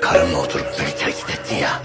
Karımla oturup beni tehdit ettin ya.